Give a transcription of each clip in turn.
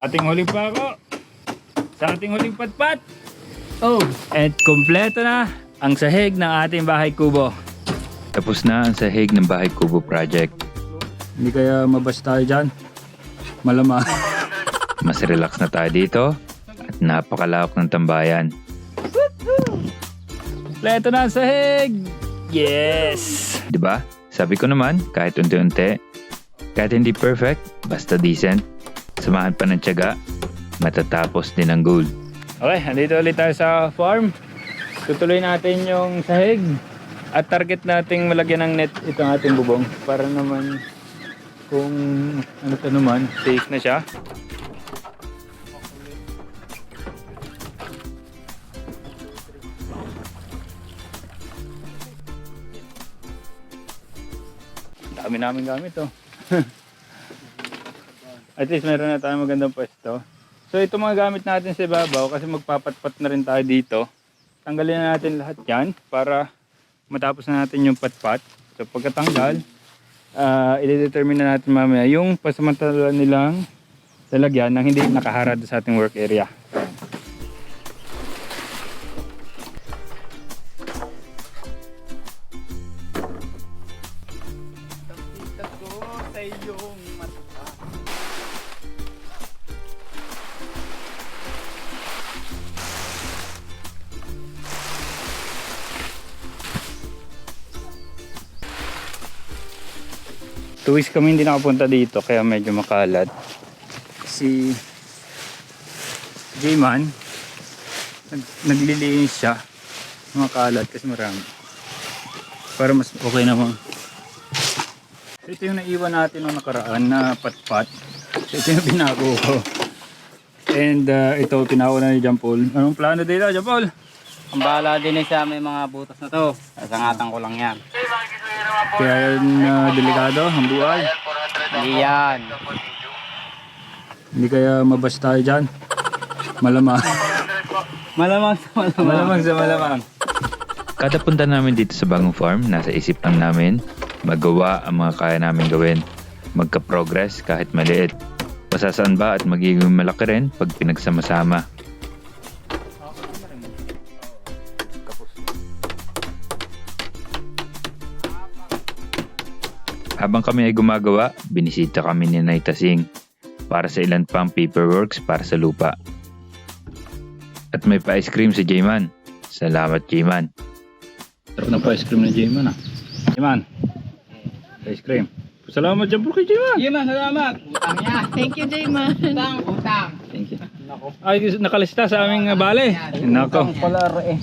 Ating huling pako. Sa ating huling patpat. Oh, at kompleto na ang sahig ng ating bahay kubo. Tapos na ang sahig ng Bahay Kubo Project. Hindi kaya mabas tayo dyan? Malamang. Mas relax na tayo dito at napakalawak ng tambayan. kompleto na ang sahig! Yes! 'Di ba? Sabi ko naman, kahit unti-unti, kahit hindi perfect, basta decent, samahan pa ng tiyaga, matatapos din ang goal. Okay, andito ulit tayo sa farm. Tutuloy natin yung sahig. At target nating malagyan ng net itong ating bubong. Para naman kung ano to naman, safe na siya. Dami namin gamit oh. At least meron na tayong magandang pwesto. So ito mga gamit natin sa ibabaw kasi magpapatpat na rin tayo dito. Tanggalin na natin lahat yan para matapos na natin yung patpat. So pagkatanggal, uh, i-determine na natin mamaya yung pasamantala nilang lalagyan ng hindi nakaharad sa ating work area. Two weeks kami hindi nakapunta dito kaya medyo makalat. Si J-Man nag, naglilinis siya ng mga kalat kasi marami. Para mas okay naman. Ito yung naiwan natin nung nakaraan na patpat. So, ito yung binago ko. And uh, ito pinauna ni John Paul. Anong plano dito, John Paul? Ang bahala din eh sa may mga butas na to. Sasangatan ko lang yan. Kaya yan uh, delikado ang buhay. Hindi yan. Hindi kaya mabas tayo dyan. Malamang. Malamang sa malamang. malamang sa malamang. Kada punta namin dito sa bagong farm, nasa isip lang namin, magawa ang mga kaya namin gawin. Magka-progress kahit maliit. Masasaan ba at magiging malaki rin pag pinagsama-sama. Habang kami ay gumagawa, binisita kami ni Naita Singh para sa ilan pang paperworks para sa lupa. At may pa-ice cream si J-Man. Salamat J-Man. Sarap ng pa-ice cream ng J-Man ah. J-Man. Ice cream. Salamat dyan po kay J-Man. Sige man, salamat. Utang yan. Thank you, Jayman. Utang, utang. Thank you. Ay, nakalista sa aming uh, bale. Nako. Pala eh.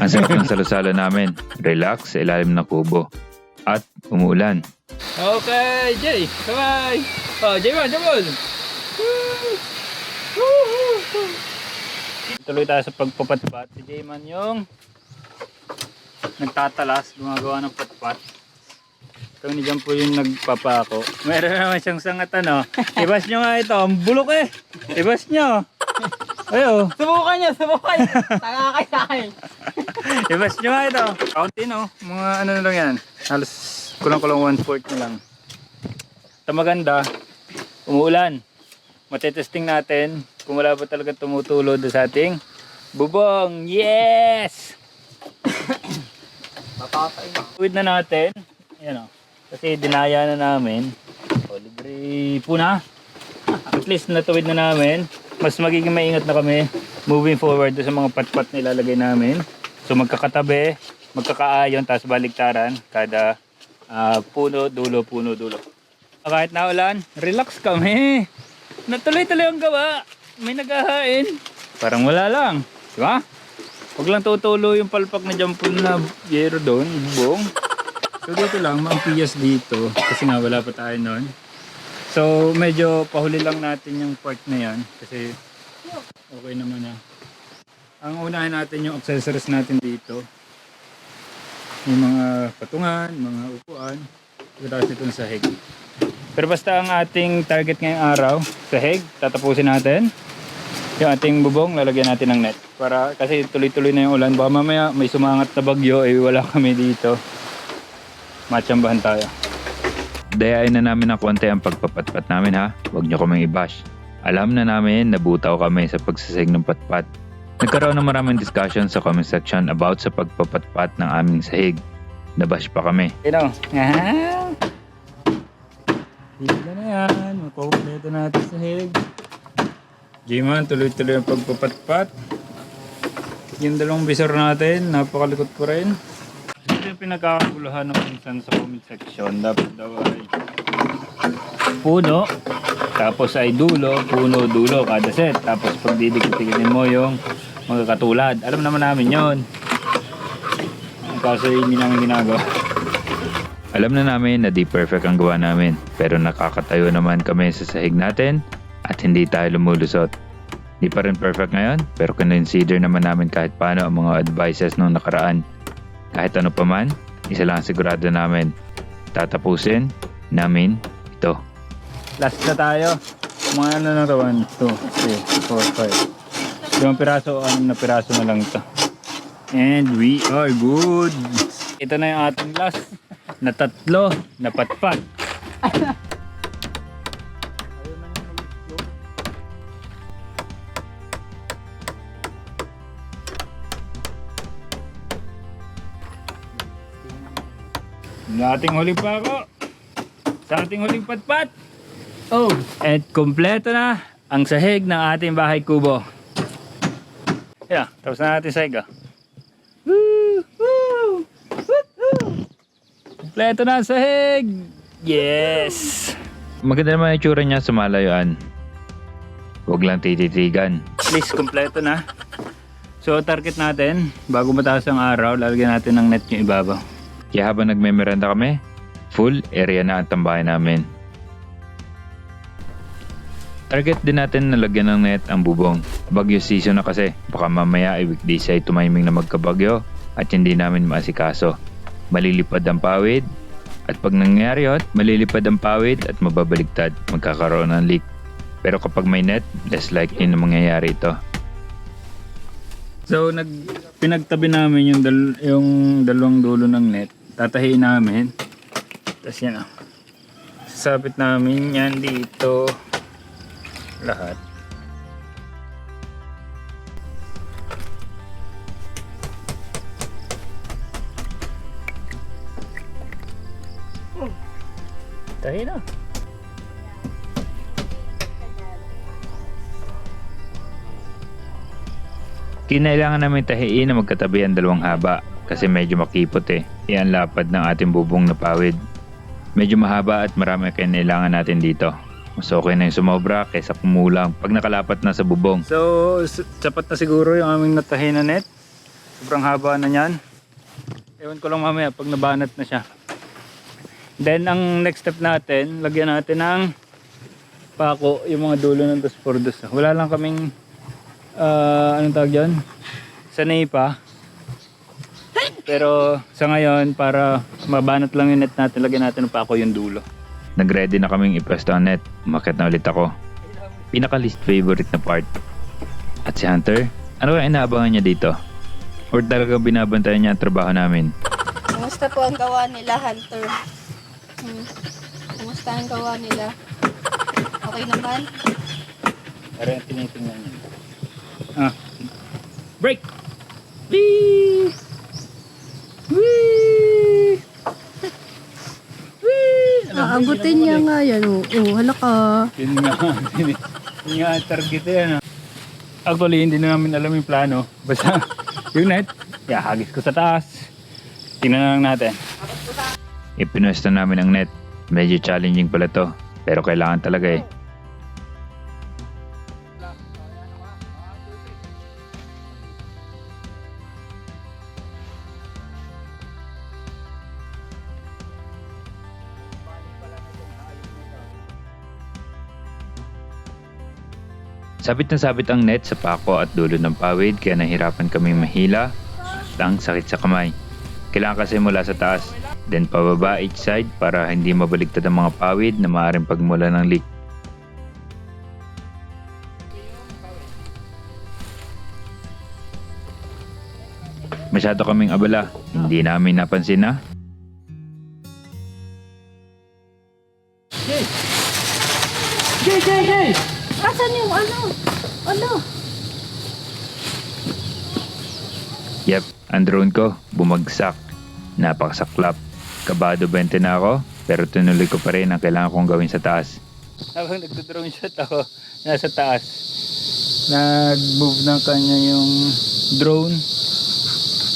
Ang sarap ng salusalo namin. Relax sa ilalim ng kubo. At umuulan. Okay, Jay. Bye-bye. Oh, J-Man, Jabol. Tuloy tayo sa pagpapatpat. Si J-Man yung nagtatalas, gumagawa ng patpat. Ito ni po yung nagpapako. Meron naman siyang sangat ano. Ibas nyo nga ito. Ang bulok eh. Ibas nyo. Ayo. Subukan niyo, subukan. Tanga kayo sa akin. Ibas nyo nga ito. Kaunti no. Mga ano na lang yan. Halos kulang-kulang one fourth na lang. Ito maganda. Umuulan. Matetesting natin kung wala ba talaga tumutulo doon sa ating bubong. Yes! Papatay na. Tuwid na natin. Ayan o. Kasi dinaya na namin. O, libre po na. At least natuwid na namin. Mas magiging maingat na kami moving forward sa mga patpat na ilalagay namin. So magkakatabi, magkakaayon, tapos baligtaran. Kada ah, puno, dulo, puno, dulo. Kahit naulan, relax kami. Natuloy-tuloy ang gawa. May naghahain. Parang wala lang. Di ba? Huwag lang tutulo yung palpak na jampon na yero doon, bubong. So dito lang, maampias dito. Kasi nga wala pa tayo noon. So medyo pahuli lang natin yung part na yan. Kasi okay naman na. Ang unahin natin yung accessories natin dito. Yung mga patungan, mga upuan. Tapos itong sahig. Pero basta ang ating target ngayong araw, sahig, tatapusin natin. Yung ating bubong, lalagyan natin ng net. Para, kasi tuloy-tuloy na yung ulan. Baka mamaya may sumangat na bagyo, eh wala kami dito. Matsambahan tayo. Dayain na namin ng konti ang pagpapatpat namin ha. Huwag nyo kaming i-bash. Alam na namin na butaw kami sa pagsasig ng patpat. Nagkaroon ng maraming discussion sa comment section about sa pagpapatpat ng aming sahig. Nabash pa kami. Ino. Ah. Higla na yan. Makukumpleto natin sa hig. G-Man, tuloy-tuloy ang pagpapatpat. Yung dalawang bisor natin, napakalikot ko rin. Yung pinagkakaguluhan ng minsan sa comment section. Dapat daw ay puno, tapos ay dulo, puno, dulo, kada set. Tapos pag didikit-dikitin mo yung mga katulad. Alam naman namin yon. Kaso hindi namin ginagawa. Alam na namin na di perfect ang gawa namin, pero nakakatayo naman kami sa sahig natin at hindi tayo lumulusot. Di pa rin perfect ngayon, pero consider naman namin kahit paano ang mga advices nung nakaraan. Kahit ano pa man, isa lang ang sigurado namin. Tatapusin namin ito. Last na tayo. Mga ano na to? 1, 2, 3, 4, 5. Limang piraso o anim na piraso na lang ito. And we are good. Ito na yung ating last na tatlo na patpat. Sa ating huling pako. Sa ating huling patpat. Oh, at kompleto na ang sahig ng ating bahay kubo. Yeah, tapos na natin sahig ah. Woo! Woo! Woo! Kompleto na ang sahig! Yes! Maganda naman ang itsura niya sa malayuan. Huwag lang tititigan. At least kompleto na. So target natin, bago mataas ang araw, lalagyan natin ng net yung ibabaw. Kaya habang nagmemerenda kami, full area na ang tambahay namin. Target din natin na lagyan ng net ang bubong. Bagyo season na kasi, baka mamaya ay weekdays ay tumiming na magkabagyo at hindi namin maasikaso. Malilipad ang pawid at pag nangyari yun, malilipad ang pawid at mababaligtad, magkakaroon ng leak. Pero kapag may net, less likely na mangyayari ito. So nag pinagtabi namin yung dal, yung dalawang dulo ng net. Tatahiin namin. Tapos yan ah. Sasabit namin yan dito. Lahat. Tahi na. Kinailangan namin tahiin na magkatabi ang dalawang haba kasi medyo makipot eh. Iyan lapad ng ating bubong na pawid. Medyo mahaba at marami ang kailangan natin dito. Mas okay na yung sumobra kaysa kumulang pag nakalapat na sa bubong. So, sapat na siguro yung aming natahi na net. Sobrang haba na niyan. Ewan ko lang mamaya pag nabanat na siya. Then, ang next step natin, lagyan natin ng pako, yung mga dulo ng dos por dos. Wala lang kaming, ah, anong tawag dyan? Sanay pa. Pero sa ngayon, para mabanat lang yung net natin, lagyan natin ng pako yung dulo. Nagready na kaming ipwesto ang net. Umakyat na ulit ako. Pinaka least favorite na part. At si Hunter, ano kaya inaabangan niya dito? Or talaga binabantayan niya ang trabaho namin? Kumusta po ang gawa nila, Hunter? Hmm. Kumusta ang gawa nila? Okay naman? Pero yung tinitingnan niya. Ah. Break! Whee! Aabutin niya nga yan. Oo, oh, halaka. Yun nga. Yun nga target yan. ah. Actually, hindi na namin alam yung plano. Basta yung net, hagis ko sa taas. Tingnan na lang natin. Ipinwesto namin ang net. Medyo challenging pala to. Pero kailangan talaga eh. Sabit na sabit ang net sa pako at dulo ng pawid kaya nahirapan kaming mahila at ang sakit sa kamay. Kailangan kasi mula sa taas, then pababa each side para hindi mabaligtad ang mga pawid na maaaring pagmula ng leak. Masyado kaming abala, hindi namin napansin na ang drone ko, bumagsak. Napakasaklap. Kabado 20 na ako, pero tinuloy ko pa rin ang kailangan kong gawin sa taas. Habang nagdo-drone shot ako, nasa taas. Nag-move ng kanya yung drone.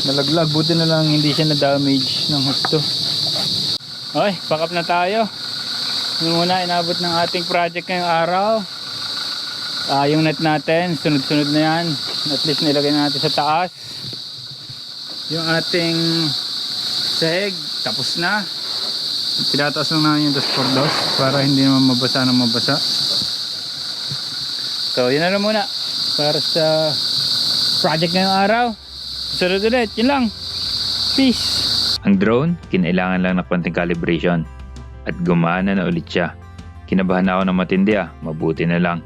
Nalaglag, buti na lang hindi siya na-damage ng husto. Okay, pack up na tayo. Yung muna inabot ng ating project ngayong araw. Ah, yung net natin, sunod-sunod na yan. At least nilagay na natin sa taas. Yung ating sahig, tapos na. Pinataas lang namin yung dos por dos para hindi naman mabasa ng mabasa. So, yun na lang muna para sa project ngayong araw. Sunod ulit, yun lang. Peace! Ang drone, kinailangan lang ng konting calibration. At gumana na ulit siya. Kinabahan ako ng matindi ah, mabuti na lang.